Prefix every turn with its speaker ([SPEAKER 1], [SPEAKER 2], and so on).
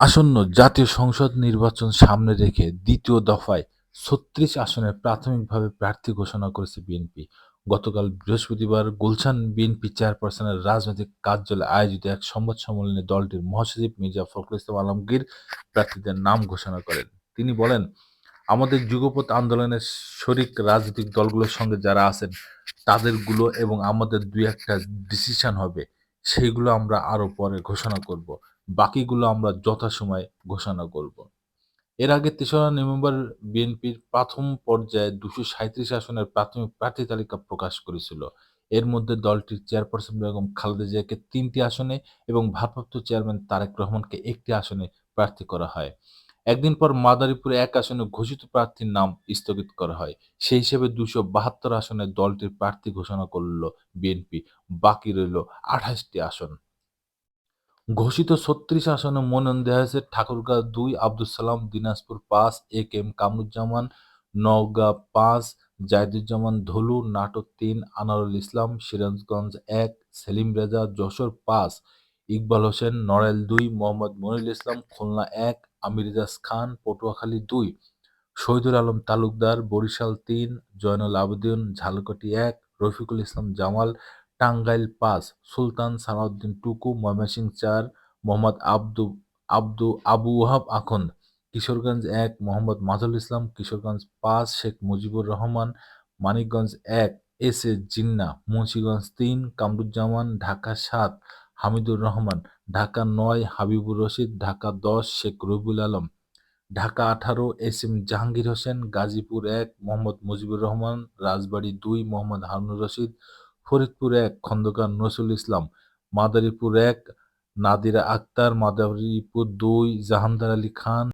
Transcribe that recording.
[SPEAKER 1] আসন্ন জাতীয় সংসদ নির্বাচন সামনে রেখে দ্বিতীয় দফায় ছত্রিশ আসনে প্রাথমিকভাবে প্রার্থী ঘোষণা করেছে বিএনপি। গতকাল বৃহস্পতিবার গুলশান বিএনপি চেয়ারপারসনের রাজনৈতিক কার্যালয়ে আয়োজিত এক সংবাদ সম্মেলনে দলটির মহাসচিব মির্জা ফখরুল ইসলাম আলমগীর প্রার্থীদের নাম ঘোষণা করেন। তিনি বলেন, আমাদের যুগপৎ আন্দোলনের শরিক রাজনৈতিক দলগুলোর সঙ্গে যারা আছেন, তাদেরগুলো এবং আমাদের দুই একটা ডিসিশন হবে সেইগুলো আমরা আরও পরে ঘোষণা করব। বাকিগুলো আমরা যথাসময়ে ঘোষণা করব। এর আগে তেসরা নভেম্বর বিএনপির প্রথম পর্যায়ে দুশো সাঁত্রিশ আসনের প্রাথমিক প্রার্থী তালিকা প্রকাশ করেছিল। এর মধ্যে দলটির চেয়ারপারসন বেগম খালেদা জিয়াকে তিনটি আসনে এবং ভারপ্রাপ্ত চেয়ারম্যান তারেক রহমানকে একটি আসনে প্রার্থী করা হয়। একদিন পর মাদারীপুরে এক আসনে ঘোষিত প্রার্থীর নাম স্থগিত করা হয়। সেই হিসেবে দুশো বাহাত্তর আসনে দলটির প্রার্থী ঘোষণা করল বিএনপি। বাকি রইল আঠাশটি আসন। ঘোষিত ছত্রিশ আসনে মনোনয়ন দেওয়া হয়েছে ঠাকুরগাঁও দুই, আব্দুল সালাম দিনাজপুর পাঁচ, A K M Kamruzzaman Naogaon পাঁচ, জাহিদুজ্জামান ধলু নাটক তিন, আনারুল ইসলাম সিরাজগঞ্জ এক, সেলিম রেজা যশোর পাঁচ, ইকবাল হোসেন নড়াইল দুই, মোহাম্মদ মনিরুল ইসলাম খুলনা এক, আমির খান পটুয়াখালী দুই, শহীদুল আলম তালুকদার বরিশাল তিন, জয়নুল আবেদিন ঝালকাঠি এক, রফিকুল ইসলাম জামাল টাঙ্গাইল পাঁচ সুলতান সালাউদ্দিন টুকু, ময়মনসিংহ চার, মোহাম্মদ আব্দু আব্দু, আবু ওহাব আখন্দ। কিশোরগঞ্জ এক, মোহাম্মদ মাজুল ইসলাম। কিশোরগঞ্জ পাঁচ, শেখ মুজিবুর রহমান। মানিকগঞ্জ এক, এস এ জিন্না। মুন্সিগঞ্জ তিন, কামরুজ্জামান। ঢাকা সাত, হামিদুর রহমান। ঢাকা নয়, হাবিবুর রশিদ। ঢাকা দশ, শেখ রবিউল আলম। ঢাকা আঠারো, এস এম জাহাঙ্গীর হোসেন। গাজীপুর এক, মোহাম্মদ মুজিবুর রহমান। রাজবাড়ী দুই, মোহাম্মদ হারুনুর রশিদ। ফরিদপুর এক খন্দকার নজরুল ইসলাম মাদারীপুর এক নাদিরা আক্তার মাদারীপুর দুই জাহানদার আলী খান।